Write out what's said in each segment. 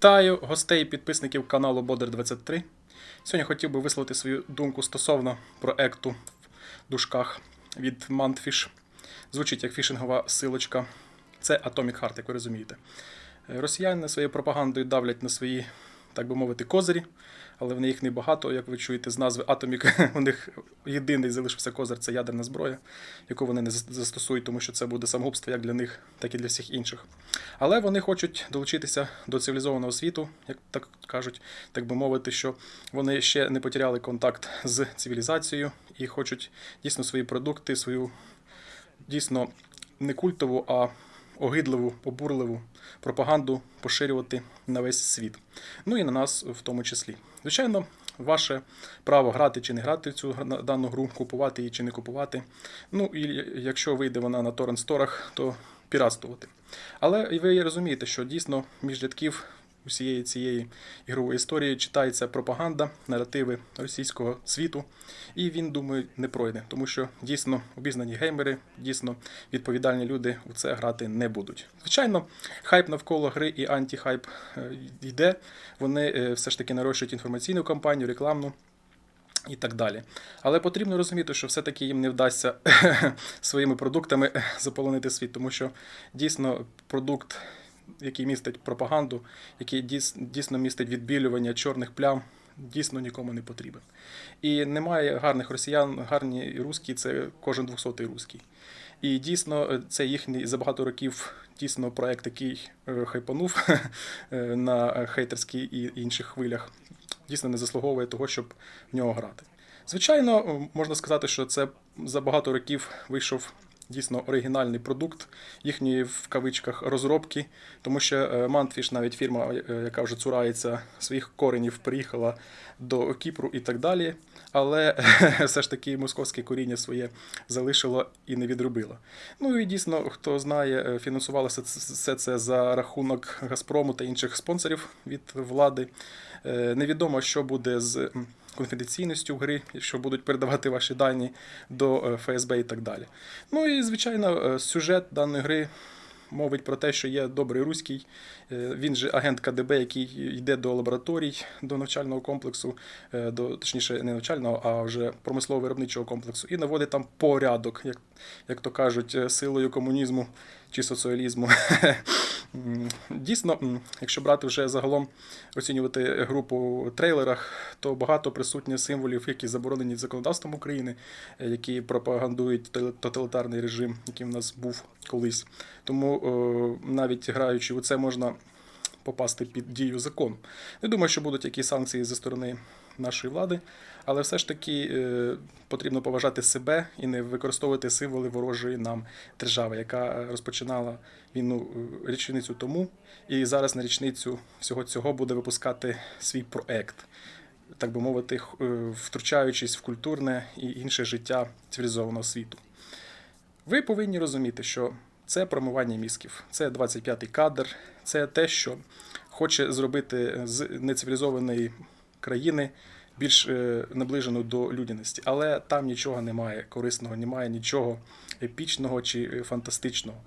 Вітаю гостей і підписників каналу Бодер 23. Сьогодні хотів би висловити свою думку стосовно проекту в дужках від Mantfish. Звучить як фішингова силочка. Це Atomic Heart, як ви розумієте. Росіяни своєю пропагандою давлять на свої, так би мовити, козирі, але в них небагато, як ви чуєте з назви Atomic. У них єдиний залишився козир це ядерна зброя, яку вони не застосують, тому що це буде самогубство як для них, так і для всіх інших. Але вони хочуть долучитися до цивілізованого світу, як так кажуть, так би мовити, що вони ще не потеряли контакт з цивілізацією і хочуть дійсно свої продукти, свою дійсно не культову, а огидливу, обурливу пропаганду поширювати на весь світ. Ну і на нас в тому числі. Звичайно, ваше право грати чи не грати в цю дану гру, купувати її чи не купувати. Ну і якщо вийде вона на торрент сторах, то піратствувати. Але ви розумієте, що дійсно між рядків усієї цієї ігрової історії читається пропаганда, наративи російського світу, і він, думаю, не пройде, тому що дійсно обізнані геймери, дійсно відповідальні люди у це грати не будуть. Звичайно, хайп навколо гри і антихайп е, йде. Вони е, все ж таки нарощують інформаційну кампанію, рекламну. І так далі. Але потрібно розуміти, що все-таки їм не вдасться своїми продуктами заполонити світ, тому що дійсно продукт, який містить пропаганду, який дійсно містить відбілювання чорних плям, дійсно нікому не потрібен. І немає гарних росіян, гарні русські це кожен двохсотий русський. І дійсно, е, це їхній за багато років дійсно проект, який е, хайпанув е, на хейтерській і інших хвилях, дійсно не заслуговує того, щоб в нього грати. Звичайно, можна сказати, що це за багато років вийшов дійсно оригінальний продукт їхньої в кавичках розробки, тому що е, Mantfish, навіть фірма, е, яка вже цурається своїх коренів, приїхала до Кіпру і так далі. Але все ж таки московське коріння своє залишило і не відробило. Ну і дійсно, хто знає, е, фінансувалося все це за рахунок Газпрому та інших спонсорів від влади. Е, Невідомо, що буде з конфіденційністю гри, що будуть передавати ваші дані до е, ФСБ і так далі. Ну і звичайно, е, сюжет даної гри. Мовить про те, що є добрий руський, е, він же агент КДБ, який йде до лабораторій, до навчального комплексу, до точніше, не навчального, а вже промислово-виробничого комплексу, і наводить там порядок, як, як то кажуть, силою комунізму чи соціалізму. Дійсно, якщо брати вже загалом оцінювати групу в трейлерах, то багато присутніх символів, які заборонені законодавством України, е, які пропагандують тоталітарний режим, який в нас був колись. Тому е, навіть граючи у це можна попасти під дію закону. Не думаю, що будуть якісь санкції зі сторони нашої влади, але все ж таки е, потрібно поважати себе і не використовувати символи ворожої нам держави, яка розпочинала війну е, річницю тому, і зараз на річницю всього цього буде випускати свій проект. Так би мовити, е, втручаючись в культурне і інше життя цивілізованого світу. Ви повинні розуміти, що це промивання мізків, це 25-й кадр, це те, що хоче зробити з нецивілізованої країни більш е, наближену до людяності. Але там нічого немає корисного, немає нічого епічного чи е, фантастичного.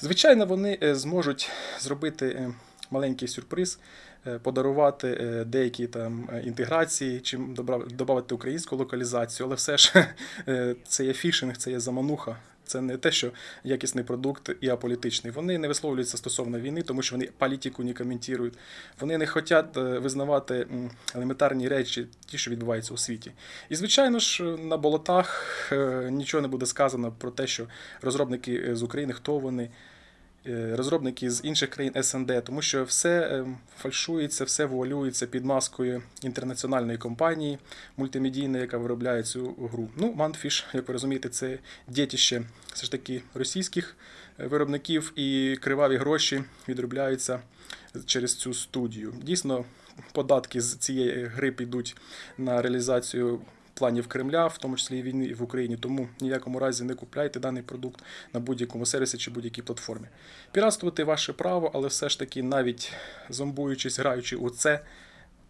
Звичайно, вони е, зможуть зробити е, маленький сюрприз, е, подарувати е, деякі там е, інтеграції, чи додати українську локалізацію, але все ж е, це є фішинг, це є замануха. Це не те, що якісний продукт і аполітичний. Вони не висловлюються стосовно війни, тому що вони політику не коментують. Вони не хочуть е, визнавати елементарні речі, ті, що відбуваються у світі. І звичайно ж, на болотах е, нічого не буде сказано про те, що розробники е, з України, хто вони, розробники з інших країн СНД, тому що все е, фальшується, все вуалюється під маскою інтернаціональної компанії мультимедійної, яка виробляє цю гру. Ну, Manfish, як ви розумієте, це дітище все ж таки російських е, виробників, і криваві гроші відробляються через цю студію. Дійсно, податки з цієї гри підуть на реалізацію планів Кремля, в тому числі і війни в Україні. Тому ніякому разі не купляйте даний продукт на будь-якому сервісі чи будь-якій платформі. Піратствувати ваше право, але все ж таки, навіть зомбуючись, граючи у це,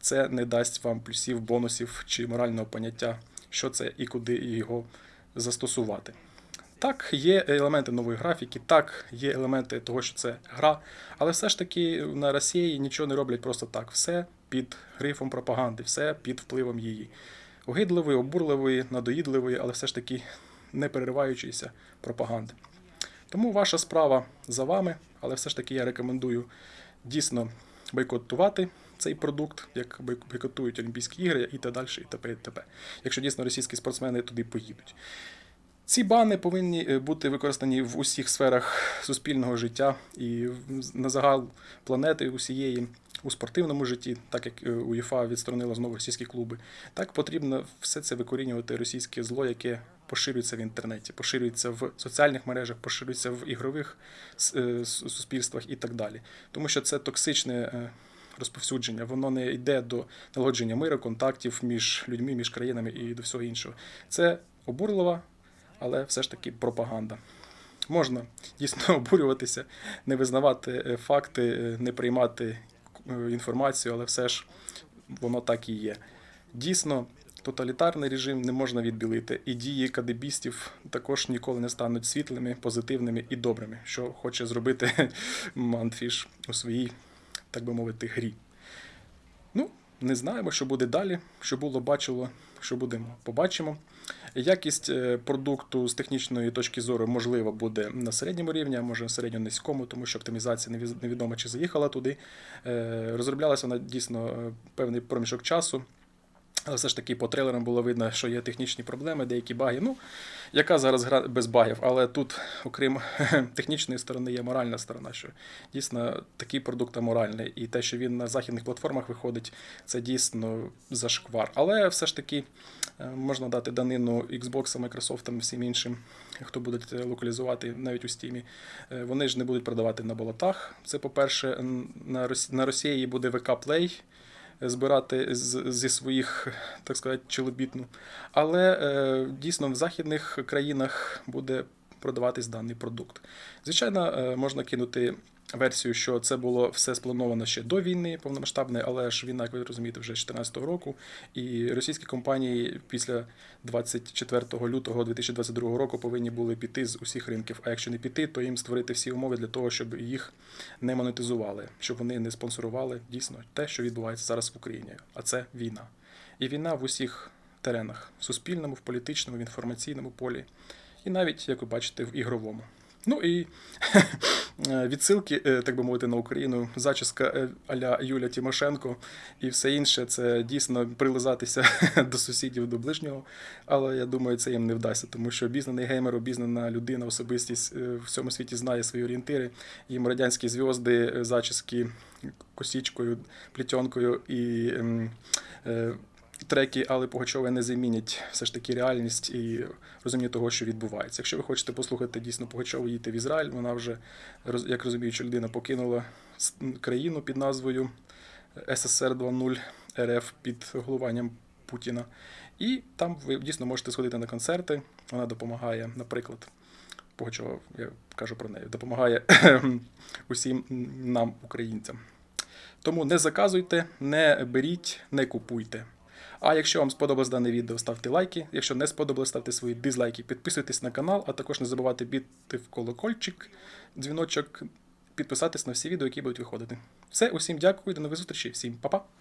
це не дасть вам плюсів, бонусів чи морального поняття, що це і куди його застосувати. Так, є елементи нової графіки, так, є елементи того, що це гра, але все ж таки на Росії нічого не роблять просто так. Все під грифом пропаганди, все під впливом її. Огидливої, обурливої, надоїдливої, але все ж таки не перериваючоїся пропаганди. Тому ваша справа за вами, але все ж таки я рекомендую дійсно бойкотувати цей продукт, як бойкотують Олімпійські ігри і так далі, і т.п. і т.п. Якщо дійсно російські спортсмени туди поїдуть. Ці бани повинні е, бути використані в усіх сферах суспільного життя і на загал планети усієї у спортивному житті, так як е, УЄФА відсторонила знову російські клуби. Так потрібно все це викорінювати російське зло, яке поширюється в інтернеті, поширюється в соціальних мережах, поширюється в ігрових е, суспільствах і так далі. Тому що це токсичне. е, Розповсюдження, воно не йде до налагодження миру, контактів між людьми, між країнами і до всього іншого. Це обурлива, але все ж таки пропаганда. Можна дійсно обурюватися, не визнавати факти, не приймати інформацію, але все ж воно так і є. Дійсно, тоталітарний режим не можна відбілити, і дії кадебістів також ніколи не стануть світлими, позитивними і добрими, що хоче зробити Мантфіш у своїй, так би мовити, грі. Не знаємо, що буде далі, що було, бачило, що будемо, побачимо. Якість е, продукту з технічної точки зору, можливо, буде на середньому рівні, а може на середньо-низькому, тому що оптимізація невідомо чи заїхала туди. Е, Розроблялася вона дійсно е, певний проміжок часу. Але все ж таки по трейлерам було видно, що є технічні проблеми, деякі баги. Ну, яка зараз гра без багів, але тут, окрім технічної сторони, є моральна сторона, що дійсно такий продукт аморальний. І те, що він на західних платформах виходить, це дійсно зашквар. Але все ж таки е, можна дати данину Xbox, Microsoft і всім іншим, хто будуть е, локалізувати навіть у Steam. Е, Вони ж не будуть продавати на болотах. Це, по-перше, на Росії буде VK Play збирати з, зі своїх, так сказати, челобітну. Але е, дійсно в західних країнах буде продаватись даний продукт. Звичайно, е, можна кинути версію, що це було все сплановано ще до війни повномасштабної, але ж війна, як ви розумієте, вже 2014 року. І російські компанії після 24 лютого 2022 року повинні були піти з усіх ринків. А якщо не піти, то їм створити всі умови для того, щоб їх не монетизували, щоб вони не спонсорували дійсно те, що відбувається зараз в Україні. А це війна. І війна в усіх теренах: в суспільному, в політичному, в інформаційному полі, і навіть, як ви бачите, в ігровому. Ну і е, відсилки, е, так би мовити, на Україну, зачіска е, аля Юля Тимошенко і все інше це дійсно прилизатися до сусідів, до ближнього. Але я думаю, це їм не вдасться, тому що обізнаний геймер, обізнана людина, особистість в цьому світі знає свої орієнтири. Їм радянські зв'язки, зачіски косічкою, плітьонкою і. Е, Треки Алли Пугачової не замінять все ж таки реальність і розуміння того, що відбувається. Якщо ви хочете послухати дійсно Пугачову, їдьте в Ізраїль. Вона вже, як розуміюча людина, покинула країну під назвою СССР 2.0 РФ під головуванням Путіна. І там ви дійсно можете сходити на концерти. Вона допомагає, наприклад, Пугачова, я кажу про неї, допомагає усім нам, українцям. Тому не заказуйте, не беріть, не купуйте. А якщо вам сподобалось дане відео, ставте лайки. Якщо не сподобалось, ставте свої дизлайки, підписуйтесь на канал, а також не забувайте бити в колокольчик, дзвіночок, підписатись на всі відео, які будуть виходити. Все, усім дякую, до нових зустрічей, всім па-па!